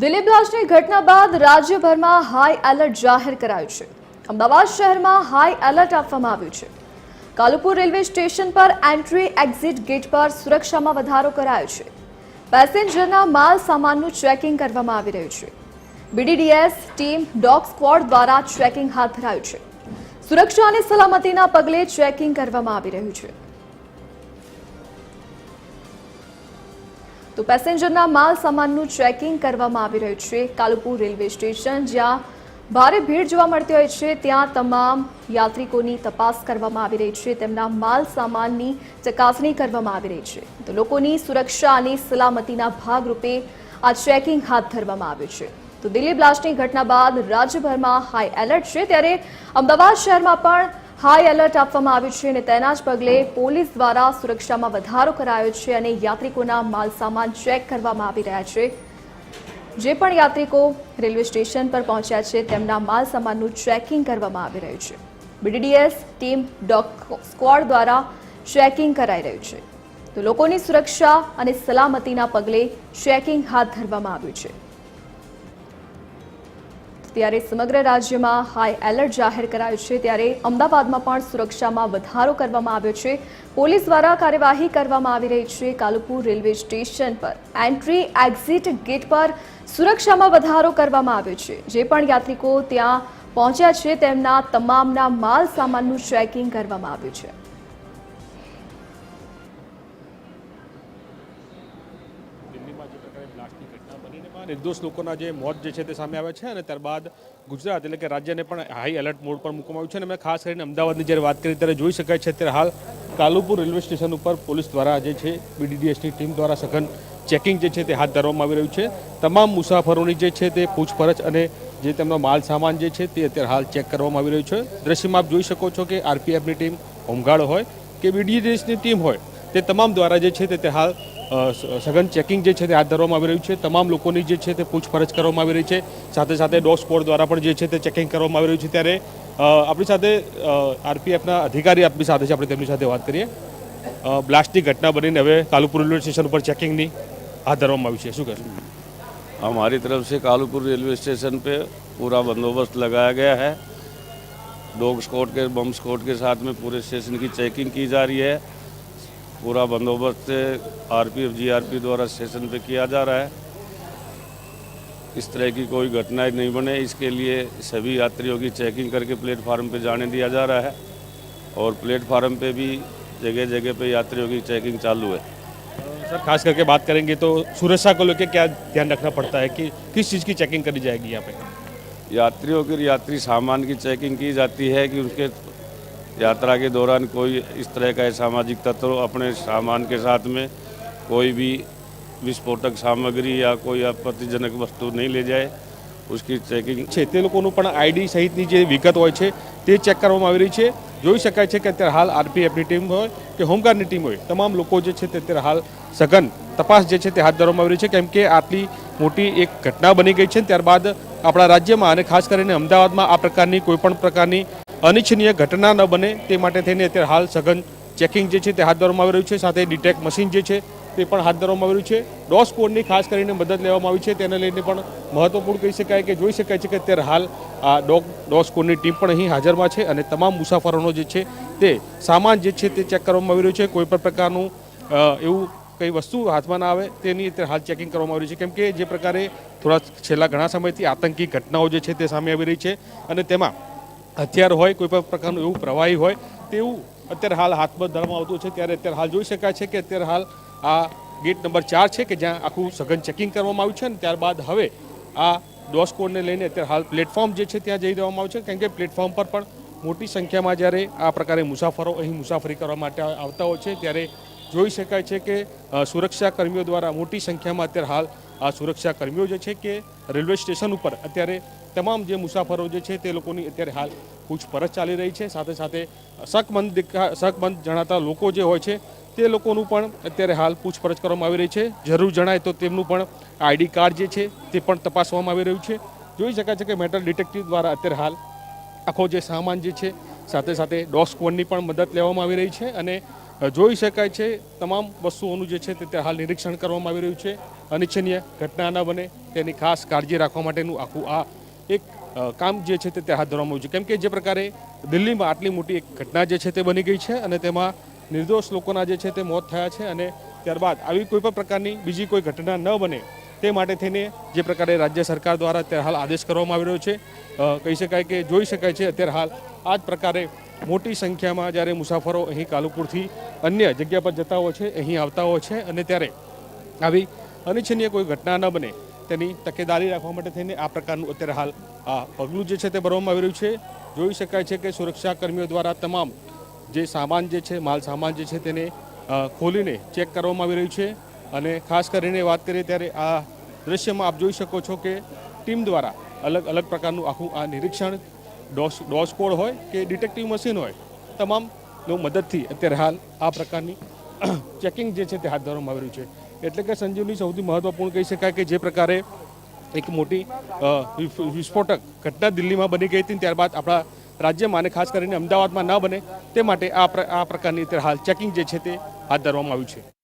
બ્લાસ્ટની ઘટના બાદ રાજ્યભરમાં હાઈ એલર્ટ જાહેર કરાયું છે. અમદાવાદ શહેરમાં હાઈ એલર્ટ આપવામાં આવ્યું છે. કાલુપુર રેલવે સ્ટેશન પર એન્ટ્રી એક્ઝિટ ગેટ પર સુરક્ષામાં વધારો કરાયો છે. પેસેન્જરના માલ સામાનનું ચેકિંગ કરવામાં આવી રહ્યું છે. બીડીડીએસ ટીમ ડોગ સ્ક્વોડ દ્વારા ચેકિંગ હાથ ધરાયું છે. સુરક્ષા અને સલામતીના પગલે ચેકિંગ કરવામાં આવી રહ્યું છે. તો પેસેન્જરના માલ સામાનનું ચેકિંગ કરવામાં આવી રહ્યું છે. કાલુપુર રેલવે સ્ટેશન, જ્યાં ભારે ભીડ જોવા મળતી હોય છે, ત્યાં તમામ યાત્રિકોની તપાસ કરવામાં આવી રહી છે. તેમના માલ સામાનની ચકાસણી કરવામાં આવી રહી છે. તો લોકોની સુરક્ષા અને સલામતીના ભાગરૂપે આ ચેકિંગ હાથ ધરવામાં આવ્યું છે. તો દિલ્હી બ્લાસ્ટની ઘટના બાદ રાજ્યભરમાં હાઈ એલર્ટ છે. ત્યારે અમદાવાદ શહેરમાં પણ હાઈ એલર્ટ આપવામાં આવ્યું છે અને તેના જ પગલે પોલીસ દ્વારા સુરક્ષામાં વધારો કરાયો છે અને યાત્રિકોના માલ સામાન ચેક કરવામાં આવી રહ્યા છે. જે પણ યાત્રિકો રેલવે સ્ટેશન પર પહોંચ્યા છે, તેમના માલ સામાનનું ચેકિંગ કરવામાં આવી રહ્યું છે. બીડીડીએસ ટીમ ડોગ સ્ક્વોડ દ્વારા ચેકિંગ કરાઈ રહ્યું છે. તો લોકોની સુરક્ષા અને સલામતીના પગલે ચેકિંગ હાથ ધરવામાં આવ્યું છે. ત્યારે સમગ્ર રાજ્યમાં હાઈ એલર્ટ જાહેર કરાયું છે. ત્યારે અમદાવાદમાં પણ સુરક્ષામાં વધારો કરવામાં આવ્યો છે. પોલીસ દ્વારા કાર્યવાહી કરવામાં આવી રહી છે. કાલુપુર રેલવે સ્ટેશન પર. એન્ટ્રી એક્ઝિટ ગેટ પર સુરક્ષામાં વધારો કરવામાં આવ્યો છે. જે પણ યાત્રિકો ત્યાં પહોંચ્યા છે, તેમના તમામના માલ સામાનનું ચેકિંગ કરવામાં આવ્યું છે. નિર્દોષ લોકોના જે મોત જે છે તે સામે આવ્યા છે અને ત્યારબાદ ગુજરાત એટલે કે રાજ્યને પણ હાઈ એલર્ટ મોડ પર મૂકવામાં આવ્યું છે અને મેં ખાસ કરીને અમદાવાદની જ્યારે વાત કરી ત્યારે જોઈ શકાય છે અત્યારે હાલ કાલુપુર રેલવે સ્ટેશન ઉપર પોલીસ દ્વારા જે છે બીડીડીએસની ટીમ દ્વારા સઘન ચેકિંગ જે છે તે હાથ ધરવામાં આવી રહ્યું છે. તમામ મુસાફરોની જે છે તે પૂછપરછ અને જે તેમનો માલ સામાન જે છે તે અત્યારે હાલ ચેક કરવામાં આવી રહ્યું છે. દ્રશ્યમાં આપ જોઈ શકો છો કે આરપીએફની ટીમ હોમગાર્ડ હોય કે બીડીડીએસની ટીમ હોય તે તમામ દ્વારા જે છે તે હાલ સઘન ચેકિંગ જે છે તે હાથ ધરવામાં આવી રહ્યું છે તમામ લોકોની જે છે તે પૂછપરછ કરવામાં આવી રહી છે સાથે સાથે ડોગ સ્કોડ દ્વારા પણ જે છે તે ચેકિંગ કરવામાં આવી રહ્યું છે ત્યારે અ, આપણી સાથે આરપીએફના અધિકારી આપણી સાથે છે આપણે તેમની સાથે વાત કરીએ અ, બ્લાસ્ટની ઘટના બનીને હવે કાલુપુર રેલવે સ્ટેશન ઉપર ચેકિંગની હાથ ધરવામાં આવી છે શું કહેશું हमारी तरफ से कालूपुर रेलवे स्टेशन पे पूरा बंदोबस्त लगाया गया है डॉग स्क्वाड के बम स्क्वाड के साथ में पूरे स्टेशन की चेकिंग की जा रही है पूरा बंदोबस्त आरपीएफ जीआरपी द्वारा स्टेशन पे किया जा रहा है। इस तरह की कोई घटनाएँ नहीं बने इसके लिए सभी यात्रियों की चेकिंग करके प्लेटफार्म पे जाने दिया जा रहा है और प्लेटफार्म पे भी जगह जगह पे यात्रियों की चेकिंग चालू है। सर खास करके बात करेंगे तो सुरक्षा को लेकर क्या ध्यान रखना पड़ता है कि किस चीज़ की चेकिंग करी जाएगी यहाँ पे? यात्रियों की यात्री सामान की चेकिंग की जाती है कि उनके यात्रा के दौरान कोई इस तरह का सामाजिक तत्व अपने सामान के साथ में कोई भी विस्फोटक सामग्री या कोई आपत्तिजनक वस्तु नहीं ले जाए उसकी चेकिंग છે તે લોકોનું પણ આઈડી સહિતની જે વિગત હોય છે તે ચેક કરવામાં આવી રહી છે જોઈ શકાય છે કે અત્યારે હાલ આરપીએફની ટીમ હોય કે હોમગાર્ડની ટીમ હોય તમામ લોકો જે છે તે અત્યારે હાલ સઘન તપાસ જે છે તે હાથ ધરવામાં આવી રહી છે કેમ કે આટલી મોટી એક ઘટના બની ગઈ છે ત્યારબાદ આપણા રાજ્યમાં અને ખાસ કરીને અમદાવાદમાં આ પ્રકારની કોઈ પણ પ્રકારની અનિચ્છનીય ઘટના ન બને તે માટે થઈને અત્યારે હાલ સઘન ચેકિંગ જે છે તે હાથ ધરવામાં આવી રહ્યું છે. સાથે ડિટેક મશીન જે છે તે પણ હાથ ધરવામાં આવી રહ્યું છે. ડોસ કોડની ખાસ કરીને મદદ લેવામાં આવી છે. તેને લઈને પણ મહત્વપૂર્ણ કહી શકાય કે જોઈ શકાય છે કે અત્યારે હાલ આ ડોગ ડોસ કોડની ટીમ પણ અહીં હાજરમાં છે અને તમામ મુસાફરોનો જે છે તે સામાન જે છે તે ચેક કરવામાં આવી રહ્યું છે. કોઈપણ પ્રકારનું એવું કઈ વસ્તુ હાથમાં ના આવે તેની અત્યારે હાલ ચેકિંગ કરવામાં આવી રહ્યું છે. કેમ કે જે પ્રકારે થોડા છેલ્લા ઘણા સમયથી આતંકી ઘટનાઓ જે છે તે સામે આવી રહી છે અને તેમાં હથિયાર હોય, કોઈ પણ પ્રકારનું એવું પ્રવાહી હોય, તેવું અત્યારે હાલ હાથમાં ધરવામાં આવતું છે. ત્યારે અત્યારે હાલ જોઈ શકાય છે કે અત્યારે હાલ આ ગેટ નંબર ચાર છે કે જ્યાં આખું સઘન ચેકિંગ કરવામાં આવ્યું છે અને ત્યારબાદ હવે આ ડોસ કોડને લઈને અત્યારે હાલ પ્લેટફોર્મ જે છે ત્યાં જઈ દેવામાં આવ્યું છે. કેમ કે પ્લેટફોર્મ પર પણ મોટી સંખ્યામાં જ્યારે આ પ્રકારે મુસાફરો અહીં મુસાફરી કરવા માટે આવતા હોય છે, ત્યારે જોઈ શકાય છે કે સુરક્ષાકર્મીઓ સુરક્ષા કર્મીઓ દ્વારા મોટી સંખ્યામાં અત્યારે હાલ આ સુરક્ષા કર્મીઓ જે છે કે રેલવે સ્ટેશન ઉપર અત્યારે તમામ જે મુસાફરો જે છે તે લોકોની અત્યારે હાલ પૂછપરછ ચાલી રહી છે. સાથે સાથે શકમંદ શકમંદ જણાતા લોકો જે હોય છે તે લોકોનું પણ અત્યારે હાલ પૂછપરછ કરવામાં આવી રહી છે. જરૂર જણાય તો તેમનું પણ આઈડી કાર્ડ જે છે તે પણ તપાસવામાં આવી રહ્યું છે. જોઈ શકાય છે કે મેટલ ડિટેક્ટિવ દ્વારા અત્યારે હાલ આખો જે સામાન જે છે સાથે સાથે ડોસ્કવનની પણ મદદ લેવામાં આવી રહી છે અને જોઈ શકાય છે, તમામ વસ્તુઓનું જે છે તે તે હાલ નિરીક્ષણ કરવામાં આવી રહ્યું છે. અનિચ્છનીય ઘટના ન બને તેની ખાસ કાળજી રાખવા માટેનું આખું આ એક કામ જે છે તે તે હાથ ધરવામાં આવ્યું છે. કેમ કે જે પ્રકારે દિલ્હીમાં આટલી મોટી એક ઘટના જે છે તે બની ગઈ છે અને તેમાં નિર્દોષ લોકોના જે છે તે મોત થયા છે અને ત્યારબાદ આવી કોઈ પણ પ્રકારની બીજી કોઈ ઘટના ન બને તે માટે થઈને જે પ્રકારે રાજ્ય સરકાર દ્વારા અત્યારે હાલ આદેશ કરવામાં આવી રહ્યો છે કહી શકાય કે જોઈ શકાય છે અત્યારે હાલ આ જ પ્રકારે મોટી સંખ્યામાં જ્યારે મુસાફરો અહીં કાલુપુરથી અન્ય જગ્યા પર જતા હોય છે, અહીં આવતા હોય છે અને ત્યારે આવી અનિચ્છનીય કોઈ ઘટના ન બને તેની તકેદારી રાખવા માટે થઈને આ પ્રકારનું અત્યારે હાલ આ પગલું જે છે તે ભરવામાં આવી રહ્યું છે. જોઈ શકાય છે કે સુરક્ષા કર્મીઓ દ્વારા તમામ જે સામાન જે છે, માલ સામાન જે છે તેને ખોલીને ચેક કરવામાં આવી રહ્યું છે અને ખાસ કરીને વાત કરીએ ત્યારે આ દ્રશ્યમાં આપ જોઈ શકો છો કે ટીમ દ્વારા અલગ અલગ પ્રકારનું આખું આ નિરીક્ષણ ડોસ ડોસ કોડ હોય કે ડિટેક્ટિવ મશીન હોય તમામનો મદદથી અત્યારે હાલ આ પ્રકારની ચેકિંગ જે છે તે હાથ ધરવામાં આવી રહ્યું છે. એટલે કે સંજીવની સૌથી મહત્વપૂર્ણ કહી શકાય કે જે પ્રકારે એક મોટી વિસ્ફોટક ઘટના દિલ્હીમાં બની ગઈ હતી ત્યારબાદ આપણા રાજ્યમાં અને ખાસ કરીને અમદાવાદમાં ન બને તે માટે આ આ પ્રકારની અત્યારે હાલ ચેકિંગ જે છે તે હાથ ધરવામાં આવ્યું છે.